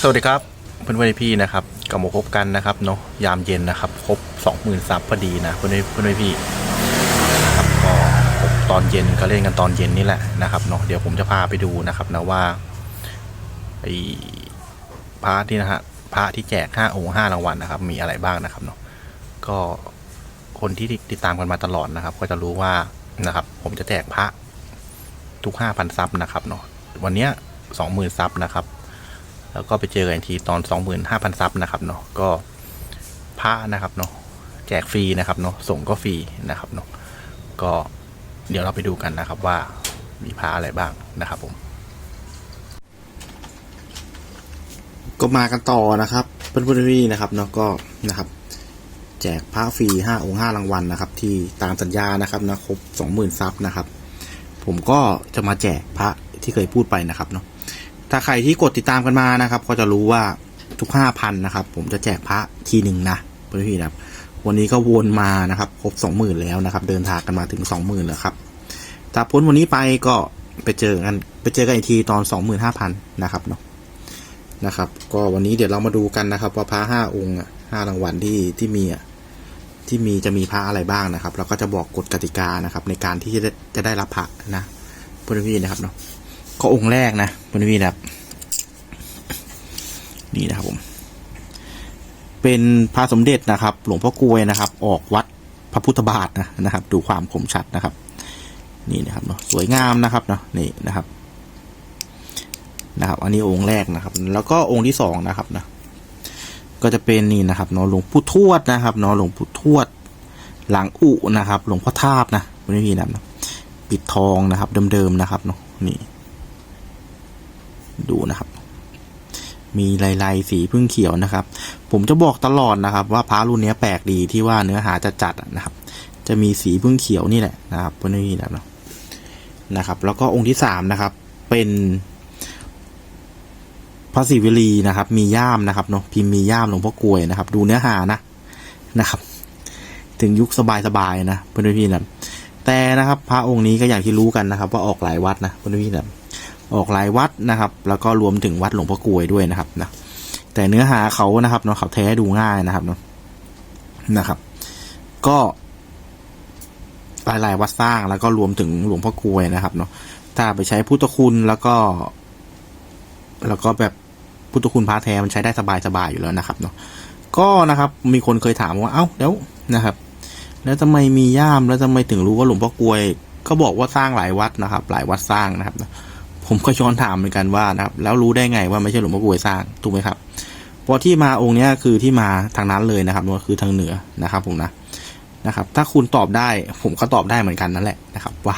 สวัสดีครับเพื่อนๆพี่นะครับกลับมาพบกันนะครับเนาะยามเย็นนะครับครบ20,000ซับพอดีนะเพื่อนๆเพื่อนๆพี่นะครับก็ตอนเย็นก็เล่นกันตอนเย็นนี่แหละนะครับเนาะเดี๋ยวผมจะพาไปดูนะครับนะว่าไอ้พระที่นะฮะพระที่แจก5องค์5รางวัลนะครับ มีอะไรบ้างนะครับเนาะก็คนที่ติดตามกันมาตลอดนะครับ ก็จะรู้ว่านะครับ ผมจะแจกพระทุก5,000ซับนะครับเนาะวันเนี้ย20,000ซับนะครับ แล้วก็ไปเจอกันอีกทีตอน 25,000 ซับนะครับเนาะก็พระนะครับเนาะแจกฟรีนะครับเนาะส่งก็ฟรีนะครับเนาะก็เดี๋ยวเราไปดูกันนะครับว่ามีพระอะไรบ้างนะครับผม ก็มากันต่อนะครับเพื่อนๆพี่นะครับเนาะก็นะครับ แจกพระฟรี5องค์5รางวัลนะครับ ที่ตามสัญญานะครับนะครบ20,000ซับนะครับ ผมก็จะมาแจกพระที่เคยพูดไปนะครับเนาะ ถ้าใครที่กดติดตามกันมานะครับ ก็จะรู้ว่าทุกห้าพันนะครับ ผมจะแจกพระทีหนึ่งนะเพื่อนพี่นะครับวันนี้ก็วนมานะครับครบสองหมื่นแล้วนะครับ เดินทางกันมาถึงสองหมื่นแล้วครับถ้าพ้นวันนี้ไปก็ไปเจอกันไปเจอกันอีกทีตอนสองหมื่นห้าพันนะครับเนาะนะครับ ก็วันนี้เดี๋ยวเรามาดูกันนะครับ ว่าพระห้าองค์ห้ารางวัลที่ที่มีอะที่มีจะมีพระอะไรบ้างนะครับ เราก็จะบอกกฎกติกานะครับ ในการที่จะจะได้รับพระนะเพื่อนพี่นะครับเนาะ ก็องค์แรกนะเพื่อนพี่นะครับ นี่นะครับผม เป็นพระสมเด็จนะครับ หลวงพ่อกลวยนะครับ ออกวัดพระพุทธบาทนะนะครับ ดูความคมชัดนะครับ นี่นะครับเนาะสวยงามนะครับเนาะนี่นะครับนะครับ อันนี้องค์แรกนะครับ แล้วก็องค์ที่สองนะครับนะก็จะเป็นนี่นะครับเนาะหลวงปู่ทวดนะครับเนาะหลวงปู่ทวด หลังอุนะครับ หลวงพ่อทาบนะเพื่อนพี่นะปิดทองนะครับ เดิมๆนะครับเนาะนี่ ดูนะครับ มีลายลายสีพึ่งเขียวนะครับ ผมจะบอกตลอดนะครับ ว่าพระรุ่นนี้แปลกดีที่ว่าเนื้อหาจะจัดนะครับ จะมีสีพึ่งเขียวนี่แหละนะครับเพื่อนนี่นะครับนะนะครับ แล้วก็องค์ที่สามนะครับ เป็นพระศิวลีนะครับ มีย่ามนะครับเนาะพิมพ์มีย่ามหลวงพ่อกลวยนะครับ ดูเนื้อหานะนะครับ ถึงยุคสบายๆนะเพื่อนพี่นะแต่นะครับ พระองค์นี้ก็อย่างที่รู้กันนะครับ ว่าออกหลายวัดนะเพื่อนพี่นะ ออกหลายวัดนะครับ แล้วก็รวมถึงวัดหลวงพ่อกลวยด้วยนะครับนะแต่เนื้อหาเขานะครับเนาะเขาแท้ดูง่ายนะครับเนาะนะครับ ก็หลายๆวัดสร้างแล้วก็รวมถึงหลวงพ่อกลวยนะครับเนาะถ้าไปใช้พุทธคุณแล้วก็ แล้วก็แบบพุทธคุณพระแท้มันใช้ได้สบายๆอยู่แล้วนะครับเนาะก็นะครับ มีคนเคยถามว่าเอ้าแล้วนะครับ แล้วทำไมมีย่ามแล้วทำไมถึงรู้ว่าหลวงพ่อกลวย ก็บอกว่าสร้างหลายวัดนะครับ หลายวัดสร้างนะครับ ผมก็ย้อนถามเหมือนกันว่านะครับ แล้วรู้ได้ไงว่าไม่ใช่หลวงพ่อกลวยสร้างถูกไหมครับเพราะที่มาองค์นี้คือที่มาทางนั้นเลยนะครับก็คือทางเหนือนะครับ ผมนะนะครับ ถ้าคุณตอบได้ผมก็ตอบได้เหมือนกันนั่นแหละนะครับ ว่า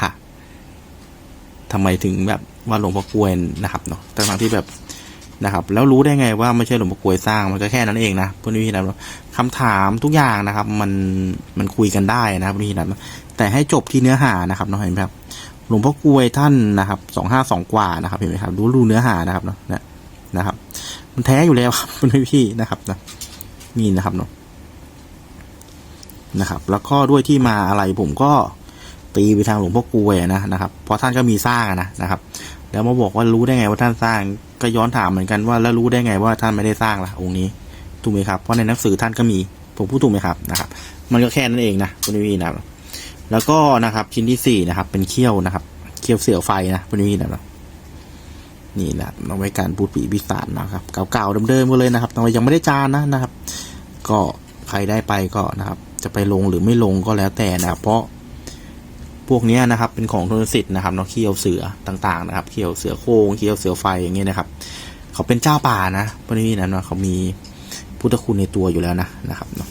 ทำไมถึงแบบว่าหลวงพ่อกลวยนะครับเนาะทั้งที่แบบนะครับ แล้วรู้ได้ไงว่าไม่ใช่หลวงพ่อกลวยสร้างมันก็แค่นั้นเองนะพื่อนพี่นะคำถามทุกอย่างนะครับ มันมันคุยกันได้นะครับพื่อนพี่นะแต่ให้จบที่เนื้อหานะครับเนาะเห็นไหมครับ หลวงพ่อกลวยท่านนะครับสองห้าสองกว่านะครับเห็นไหมครับดูรูเนื้อหานะครับเนาะนะนะครับ มันแท้อยู่แล้วครับเพื่พี่นะครับนะนี่นะครับเนาะนะครับ แล้วก็ด้วยที่มาอะไรผมก็ตีไปทางหลวงพ่อกลวยนะนะครับเพราะท่านก็มีสร้างนะนะครับ แล้วมาบอกว่ารู้ได้ไงว่าท่านสร้าง ก็ย้อนถามเหมือนกันว่าแล้วรู้ได้ไงว่าท่านไม่ได้สร้างล่ะองค์นี้ถูกไหมครับเพราะในหนังสือท่านก็มีผมพูดถูกไหมครับนะครับ มันก็แค่นั้นเองนะคุณพี่นะครับ แล้วก็นะครับ ชิ้นที่สี่นะครับ เป็นเขี้ยวนะครับ เขี้ยวเสือไฟนะคุณพี่นะครับนี่นะเอาไว้การพูดผีพิศาจนะครับเก่าๆเดิมๆกันเลยนะครับแต่ว่ายังไม่ได้จานนะนะครับ ก็ใครได้ไปก็นะครับ จะไปลงหรือไม่ลงก็แล้วแต่นะครับ เพราะพวกนี้นะครับ เป็นของทนสิทธิ์นะครับเนาะเขี้ยวเสือต่างๆ นะครับเขี้ยวเสือโครงเขี้ยวเสือไฟอย่างเงี้ยนะครับ เขาเป็นเจ้าป่านะพวกนี้นะเนาะเขามีพุทธคุณในตัวอยู่แล้วนะนะครับเนาะ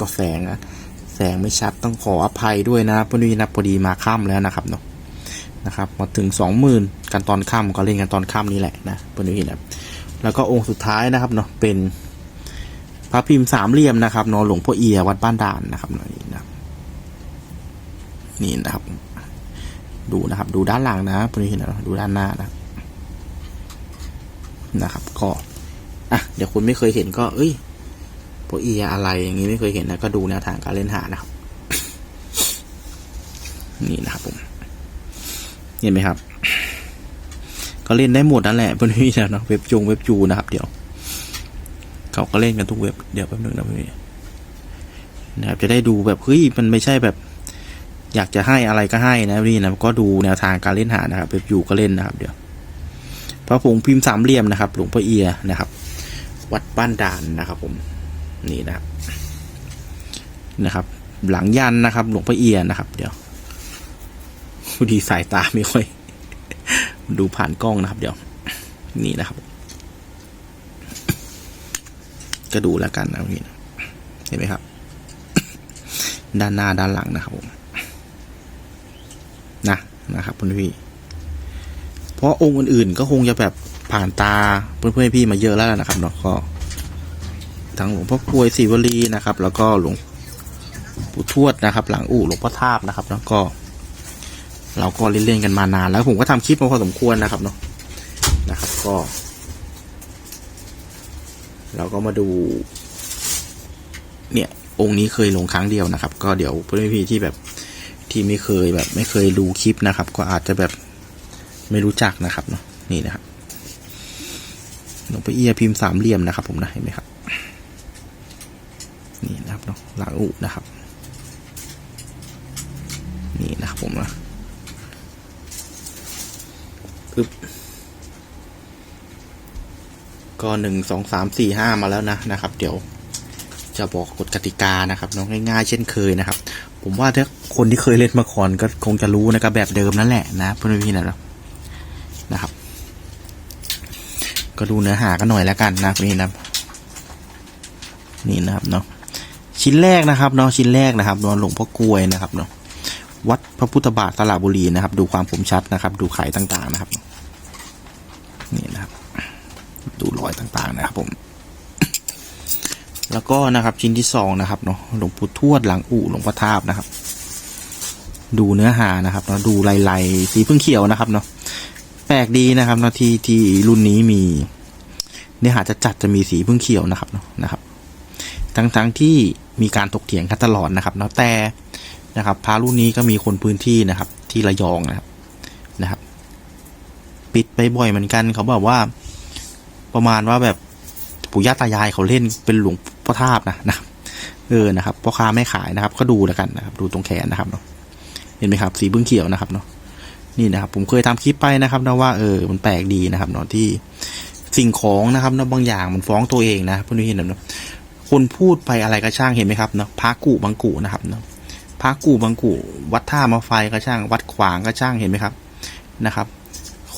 ก็แสงนะ แสงไม่ชัดต้องขออภัยด้วยนะพอดีนะพอดีมาค่ำแล้วนะครับเนาะนะครับมาถึงสองหมื่นกันตอนค่ำก็เล่นกันตอนค่ำนี่แหละนะพอดีนะแล้วก็องค์สุดท้ายนะครับเนาะเป็นพระพิมพ์สามเหลี่ยมนะครับเนาะหลวงพ่อเอียวัดบ้านด่านนะครับเนาะนี่นะนี่นะครับ ดูนะครับ ดูด้านหลังนะพอดีนะดูด้านหน้านะนะครับ ก็อะเดี๋ยวคุณไม่เคยเห็นก็ เอ้ย พวกเอียอะไรอย่างนี้ไม่เคยเห็นนะก็ดูแนวทางการเล่นหานะครับ นี่นะครับผม เห็นไหมครับ ก็เล่นได้หมดนั่นแหละเพื่อนพี่นะเนาะเว็บจงเว็บจูนะครับ เดี๋ยว เขาก็เล่นกันทุกเว็บเดี๋ยวแป๊บนึงนะพี่นะครับจะได้ดูแบบเฮ้ยมันไม่ใช่แบบ อยากจะให้อะไรก็ให้นะพี่นะก็ดูแนวทางการเล่นหานะครับเว็บยูก็เล่นนะครับ เดี๋ยวพระผงพิมพ์สามเหลี่ยมนะครับ หลวงพ่อเอียนะครับ วัดบ้านด่านนะครับผม นี่นะครับนะครับ หลังยันนะครับ หลวงพ่อเอียนะครับ เดี๋ยวพอดีสายตาไม่ค่อย ดูผ่านกล้องนะครับ เดี๋ยว นี่นะครับ ก็ดูแล้วกันนะพี่นะเห็นไหมครับ ด้านหน้าด้านหลังนะครับผมนะนะครับเพื่อนพี่ เพราะองค์อื่นๆก็คงจะแบบผ่านตาเพื่อนๆพี่มาเยอะแล้วนะครับเนาะก็ ทั้งหลวงพ่อกลวยศรีวลีนะครับ แล้วก็หลวงปู่ทวดนะครับ หลังอู่หลวงพ่อทาบนะครับ แล้วก็ เราก็เล่นๆกันมานานแล้วผมก็ทำคลิปมาพอสมควรนะครับเนาะนะครับก็ เราก็มาดู เนี่ย องค์นี้เคยลงครั้งเดียวนะครับ ก็เดี๋ยวเพื่อนพี่ที่แบบที่ไม่เคยแบบ ไม่เคยดูคลิปนะครับ ก็อาจจะแบบไม่รู้จักนะครับเนาะนี่นะครับหลวงพ่อเอียพิมพ์สามเหลี่ยมนะครับผมนะเห็นไหมครับ นี่นะครับเนาะหลังอุนะครับ นี่นะครับผมนะปึ๊บก็หนึ่งสองสามสี่ห้ามาแล้วนะนะครับ เดี๋ยวจะบอกกฎกติกานะครับน้องง่ายๆเช่นเคยนะครับ ผมว่าถ้าคนที่เคยเล่นมาก่อนก็คงจะรู้นะครับแบบเดิมนั่นแหละนะเพื่อนพี่นะครับนะครับ ก็ดูเนื้อหากันหน่อยแล้วกันนะนี่นะนี่นะครับเนาะ ชิ้นแรกนะครับเนาะชิ้นแรกนะครับนอนหลวงพ่อกลวยนะครับเนาะวัดพระพุทธบาทสระบุรีนะครับ ดูความคมชัดนะครับ ดูไขต่างๆนะครับนี่นะครับ ดูรอยต่างๆนะครับผม แล้วก็นะครับชิ้นที่สองนะครับเนาะหลวงปู่ทวดหลังอู่หลวงพ่อทาบนะครับ ดูเนื้อหานะครับเนาะดูลายลายๆสีพึ่งเขียวนะครับเนาะแปลกดีนะครับเนาะที่ที่รุ่นนี้มีเนื้อหาจะจัดจะมีสีพึ่งเขียวนะครับเนาะนะครับ ทั้งทั้งที่ มีการถกเถียงกันตลอดนะครับเนาะแต่นะครับพระรุ่นนี้ก็มีคนพื้นที่นะครับที่ระยองนะครับนะครับ ปิดไปบ่อยเหมือนกันเขาบอกว่าประมาณว่าแบบปู่ย่าตายายเขาเล่นเป็นหลวงพ่อทาบนะนะครับเออนะครับพ่อค้าไม่ขายนะครับ ก็ดูแล้วกันนะครับ ดูตรงแขนนะครับเนาะเห็นไหมครับ สีบึ้งเขียวนะครับเนาะนี่นะครับ ผมเคยทำคลิปไปนะครับนะว่าเออมันแปลกดีนะครับเนาะที่สิ่งของนะครับเนาะบางอย่างมันฟ้องตัวเองนะเพื่อนๆเห็นเนาะ คนพูดไปอะไรก็ช่างเห็นไหมครับเนาะพระกูบางกูนะครับเนาะพระกูบางกูวัดท่ามาไฟก็ช่าง วัดขวางก็ช่างเห็นไหมครับนะครับ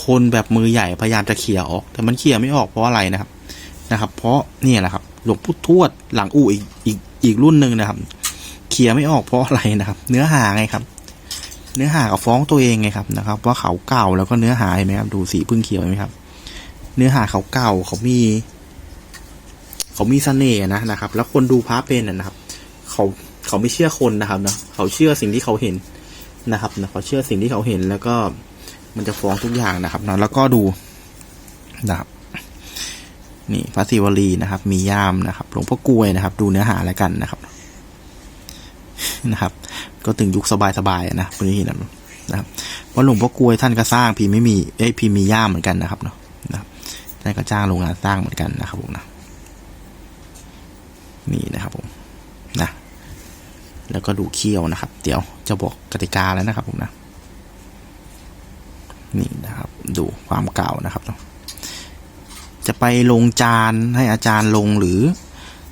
คนแบบมือใหญ่พยายามจะเขี่ยออก แต่มันเขี่ยไม่ออกเพราะอะไรนะครับนะครับ เพราะเนี่ยแหละครับ หลวงพุทธทวดหลังอู่อีกอีกอีกรุ่นหนึ่งนะครับเขี่ยไม่ออกเพราะอะไรนะครับ เนื้อหาไงครับ เนื้อหากับฟ้องตัวเองไงครับนะครับ ว่าเขาเก่าแล้วก็เนื้อหาเห็นไหมครับ ดูสีพึ่งเขียวไหมครับ เนื้อหาเขาเก่าเขามี เขามีเสน่ห์นะนะครับ แล้วคนดูพระเป็นนะครับ เขาเขาไม่เชื่อคนนะครับเนาะเขาเชื่อสิ่งที่เขาเห็นนะครับนะเขาเชื่อสิ่งที่เขาเห็นแล้วก็มันจะฟ้องทุกอย่างนะครับเนาะแล้วก็ดูนะครับนี่พระศิวลีนะครับ มีย่ามนะครับหลวงพ่อกลวยนะครับ ดูเนื้อหาแล้วกันนะครับนะครับ ก็ถึงยุคสบายๆนะพวกนี้นะนะครับเพราะหลวงพ่อกลวยท่านก็สร้างพีไม่มีเอ้พีมีย่ามเหมือนกันนะครับเนาะนะครับท่านก็จ้างโรงงานสร้างเหมือนกันนะครับผมนะ นี่นะครับผมนะแล้วก็ดูเขี้ยวนะครับ เดี๋ยวจะบอกกติกาแล้วนะครับผมนะนี่นะครับ ดูความเก่านะครับ จะไปลงจานให้อาจารย์ลงหรือ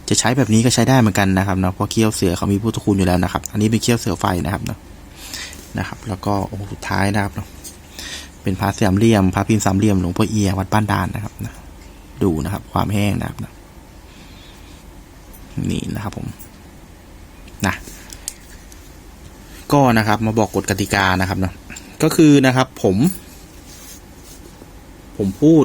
จะใช้แบบนี้ก็ใช้ได้เหมือนกันนะครับเนาะเพราะเขี้ยวเสือเขามีพุทธคุณอยู่แล้วนะครับ อันนี้เป็นเขี้ยวเสือไฟนะครับเนาะนะครับ แล้วก็องค์สุดท้ายนะครับเนาะเป็นพระสามเหลี่ยมพระพิมพ์สามเหลี่ยมหลวงพ่อเอียวัดบ้านดานนะครับนะดูนะครับ ความแห้งนะครับนะ นี่นะครับผมนะก็นะครับมาบอกกฎกติกานะครับเนาะก็คือนะครับผม ผมพูด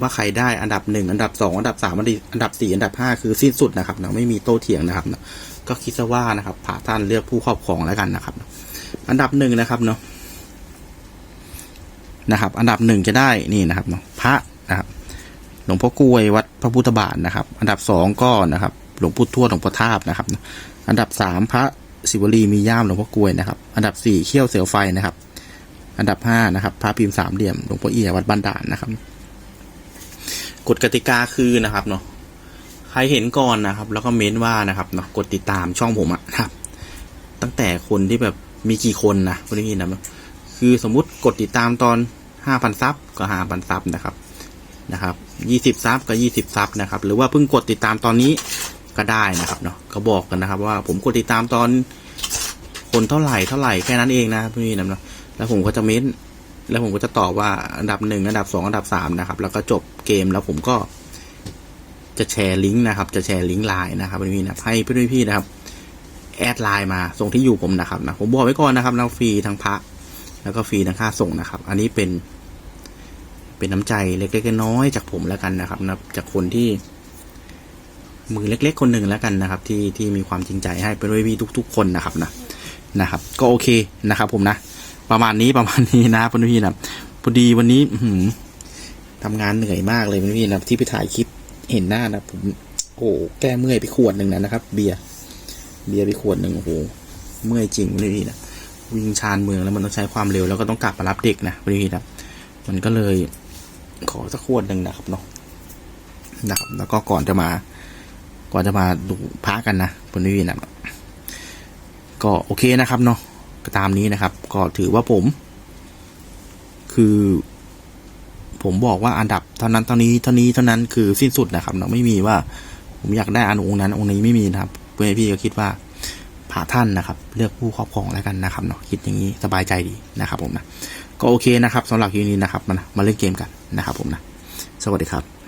ว่าใครได้อันดับหนึ่งอันดับสองอันดับสามอันดับสี่อันดับห้าคือสิ้นสุดนะครับนะไม่มีโต้เถียงนะครับนะก็คิดซะว่านะครับผ่าท่านเลือกผู้ครอบครองแล้วกันนะครับ อันดับหนึ่งนะครับเนาะนะครับ อันดับหนึ่งจะได้นี่นะครับเนาะพระนะครับหลวงพ่อกลวยวัดพระพุทธบาทนะครับ อันดับสองก็นะครับ หลวงพุทธทวดหลวงพ่อทาบนะครับ อันดับสามพระศิวลีมีย่ามหลวงพ่อกลวยนะครับ อันดับสี่เขี้ยวเสือไฟนะครับ อันดับห้านะครับพระพิมพ์สามเหลี่ยมหลวงพ่อเอียวัดบ้านด่านนะครับกฎกติกาคือนะครับเนาะใครเห็นก่อนนะครับ แล้วก็เม้นว่านะครับเนาะกดติดตามช่องผมอะนะครับ ตั้งแต่คนที่แบบมีกี่คนนะคุณได้นนะคือสมมุติกดติดตามตอนห้าพันซับก็ห้าพันซับนะครับนะครับยี่สิบซับก็ยี่สิบซับนะครับ หรือว่าเพิ่งกดติดตามตอนนี้ ก็ได้นะครับเนาะก็บอกกันนะครับ ว่าผมกดติดตามตอนคนเท่าไหร่เท่าไหร่แค่นั้นเองนะพี่นี่นะแล้วผมก็จะเม้นแล้วผมก็จะตอบว่าอันดับหนึ่งอันดับสองอันดับสามนะครับ แล้วก็จบเกมแล้วผมก็ จะแชร์ลิงก์นะครับ จะแชร์ลิงก์ไลน์นะครับพี่นะให้เพื่อนพี่นะครับ แอดไลน์มาส่งที่อยู่ผมนะครับนะผมบอกไว้ก่อนนะครับเราฟรีทั้งพระแล้วก็ฟรีทั้งค่าส่งนะครับ อันนี้เป็น เป็นน้ำใจเล็กๆน้อยๆจากผมแล้วกันนะครับนะจากคนที่ มือเล็ก ๆ คนหนึ่งแล้วกันนะครับ ที่ที่มีความจริงใจให้เป็นด้วยพี่ทุก ๆ คนนะครับนะนะครับ ก็โอเคนะครับ ผมนะ ประมาณนี้ประมาณนี้นะเพื่อนพี่นะพอดีวันนี้หือทำงานเหนื่อยมากเลยเพื่อนพี่นะที่ไปถ่ายคลิปเห็นหน้านะผมโอ้แก้เมื่อยไปขวดหนึ่งนะนะครับ เบียร์เบียร์ไปขวดหนึ่งโอ้โหเมื่อยจริงเลยพี่นะวิ่งชานเมืองแล้วมันต้องใช้ความเร็วแล้วก็ต้องกลับมารับเด็กนะพี่นะมันก็เลยขอสักขวดหนึ่งนะครับเนาะนะครับแล้วก็ก่อนจะมา ก่อนจะมาดูพระกันนะพี่นะก็โอเคนะครับเนาะก็ตามนี้นะครับ ก็ถือว่าผม คือ ผมบอกว่าอันดับเท่านั้นเท่านี้เท่านี้เท่านั้นคือสิ้นสุดนะครับเนาะไม่มีว่า ผมอยากได้อันองค์นั้นองค์นี้ไม่มีนะครับเพื่อนพี่ก็คิดว่าผ่าท่านนะครับ เลือกผู้ครอบครองแล้วกันนะครับเนาะคิดอย่างนี้สบายใจดีนะครับ ผมนะก็โอเคนะครับสำหรับคลิปนี้นะครับมามาเล่นเกมกันนะครับ ผมนะสวัสดีครับ